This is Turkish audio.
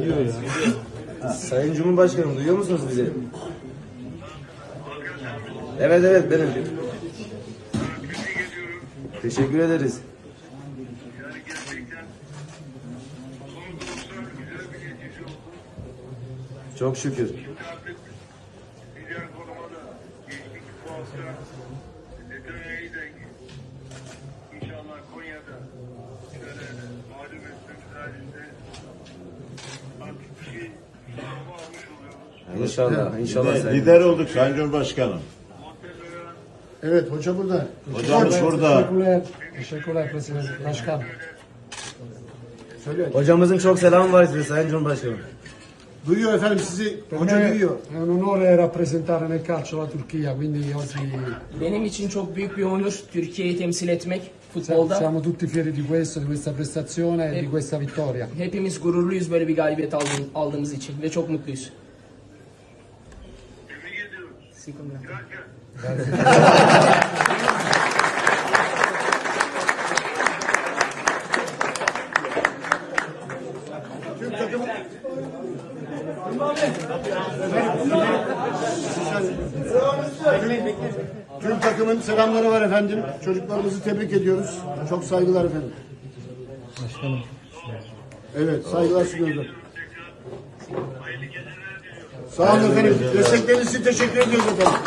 Gidiyor ya. Sayın Cumhurbaşkanım duyuyor musunuz bizi? Evet evet benim. Teşekkür ederiz. Çok şükür. Diğer konuma da geçtik bu hafta Letonya'yı da İnşallah. İnşallah Lider, sayın. lider olduk Sayın Cumhurbaşkanım. Evet hoca burada. Hocamız burada. Teşekkürler. Teşekkürler President Başkan. Söyle. Hocamızın çok selamı var size Sayın Cumhurbaşkanım. Duyuyor efendim sizi. Per Hoca me duyuyor. È un onore rappresentare nel calcio la Turchia, quindi oggi Benim için çok büyük bir onur Türkiye'yi temsil etmek futbolda. siamo tutti fieri di questo, di questa prestazione e di questa vittoria. Hepimiz gururluyuz böyle bir galibiyet aldığım- aldığımız için ve çok mutluyuz. tebrik. Gracias. Tüm takım Tüm takımın selamları var efendim. Çocuklarımızı tebrik ediyoruz. Çok saygılar efendim. Başkanım. Evet, saygılar sunuyoruz. Sağ olun efendim. Destekleriniz için teşekkür ediyoruz efendim.